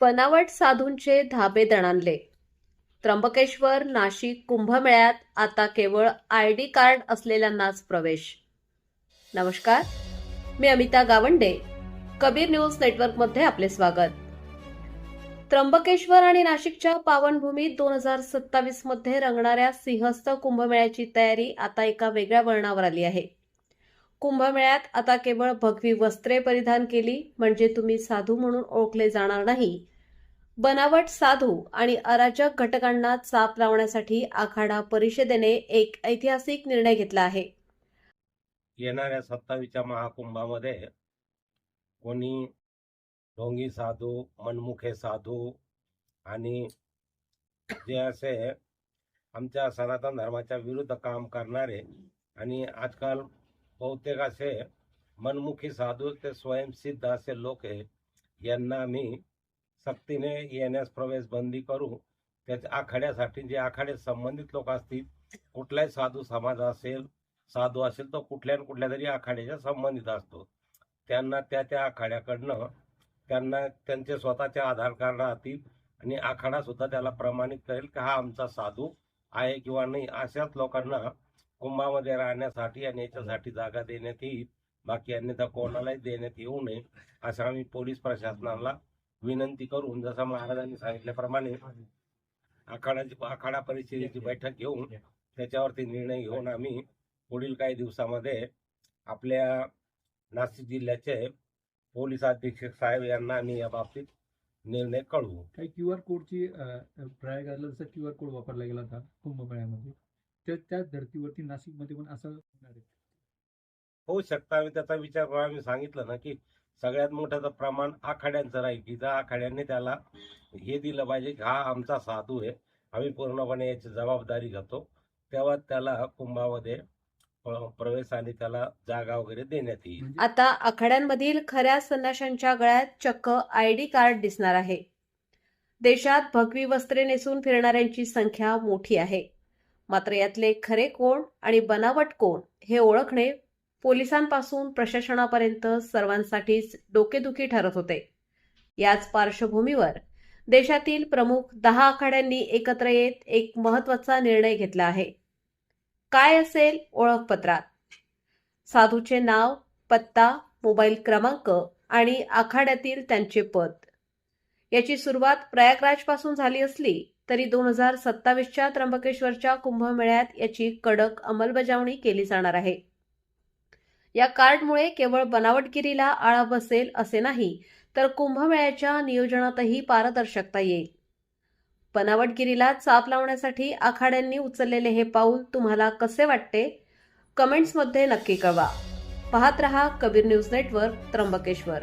बनावट साधूंचे धाबे दणाणले. त्र्यंबकेश्वर नाशिक कुंभमेळ्यात आता केवळ आय डी कार्ड असलेल्यांनाच प्रवेश. नमस्कार मी अमिता गावंडे कबीर न्यूज नेटवर्कमध्ये आपले स्वागत. त्र्यंबकेश्वर आणि नाशिकच्या पावनभूमीत दोन हजार सत्तावीसमध्ये रंगणाऱ्या सिंहस्थ कुंभमेळ्याची तयारी आता एका वेगळ्या वळणावर आली आहे. कुंभमेळ्यात आता केवळ भगवी वस्त्रे परिधान केली म्हणजे तुम्ही साधू म्हणून ओळखले जाणार नाही बनावट साधू आणि अराजक घटकांना चाप लावण्यासाठी आखाडा परिषदेने एक ऐतिहासिक निर्णय घेतला आहे. येणाऱ्या सत्तावीसच्या महाकुंभामध्ये कोणी ढोंगी साधू मनमुखे साधू आणि जे असे आमच्या सनातन धर्माच्या विरुद्ध काम करणारे आणि आजकाल बहुतेक असे मनमुखी साधू ते स्वयंसिद्ध असे लोक आहे यांना आम्ही सक्तीने येण्यास प्रवेश बंदी करू त्याच्या आखाड्यासाठी जे आखाडे संबंधित लोक असतील कुठलाही साधू समाज असेल साधू असेल तो कुठल्या न कुठल्या तरी आखाड्याच्या संबंधित असतो. त्यांना त्या त्या आखाड्याकडनं त्यांना त्यांचे स्वतःचे आधार कार्ड राहतील आणि आखाडा सुद्धा त्याला प्रमाणित करेल की हा आमचा साधू आहे किंवा नाही अशाच लोकांना कुंभामध्ये राहण्यासाठी आणि याच्यासाठी जागा देण्यात येईल. बाकी अन्यथा कोणालाही देण्यात येऊ नये असं आम्ही पोलीस प्रशासनाला विनंती करून जसं महाराजांनी सांगितल्याप्रमाणे आखाड्याची आखाडा परिषदेची बैठक घेऊन त्याच्यावरती निर्णय घेऊन आम्ही पुढील काही दिवसामध्ये आपल्या नाशिक जिल्ह्याचे पोलीस अधीक्षक साहेब यांना आम्ही या बाबतीत निर्णय कळवू. काही क्यू आर कोडची प्रयागराजला जसा क्यू आर कोड वापरला गेला होता कुंभमेळ्यामध्ये. तर त्या धर्तीवरती नाशिकमध्ये पण असं होणार आहे. होऊ शकतं. आम्ही त्याचा विचार करून आम्ही सांगितलं ना की सगळ्यात मोठं प्रमाण आखाड्यांचं राहील की त्या आखाड्यांनी त्याला हे दिलं पाहिजे की हा आमचा साधू आहे. आम्ही पूर्णपणे याची जबाबदारी घेतो. तेव्हा त्याला कुंभामध्ये प्रवेश आणि त्याला जागा वगैरे देण्यात येईल. म्हणजे आता आखाड्यांमधील खऱ्या संन्याशांच्या गळ्यात चक्क आय डी कार्ड दिसणार आहे. देशात भगवी वस्त्रे नेसून फिरणाऱ्यांची संख्या मोठी आहे. मात्र यातले खरे कोण आणि बनावट कोण हे ओळखणे पोलिसांपासून प्रशासनापर्यंत सर्वांसाठीच डोकेदुखी ठरत होते. याच पार्श्वभूमीवर देशातील प्रमुख दहा आखाड्यांनी एकत्र येत एक महत्त्वाचा निर्णय घेतला आहे. काय असेल ओळखपत्रात? साधूचे नाव पत्ता मोबाईल क्रमांक आणि आखाड्यातील त्यांचे पद याची सुरुवात प्रयागराजपासून झाली असली तरी दोन हजार सत्तावीसच्या त्र्यंबकेश्वरच्या कुंभमेळ्यात याची कडक अंमलबजावणी केली जाणार आहे. या कार्डमुळे केवळ बनावटगिरीला आळा बसेल असे नाही तर कुंभमेळ्याच्या नियोजनातही पारदर्शकता येईल. बनावटगिरीला चाप लावण्यासाठी आखाड्यांनी उचललेले हे पाऊल तुम्हाला कसे वाटते? कमेंट्समध्ये नक्की कळवा. पाहत रहा कबीर न्यूज नेटवर्क त्र्यंबकेश्वर.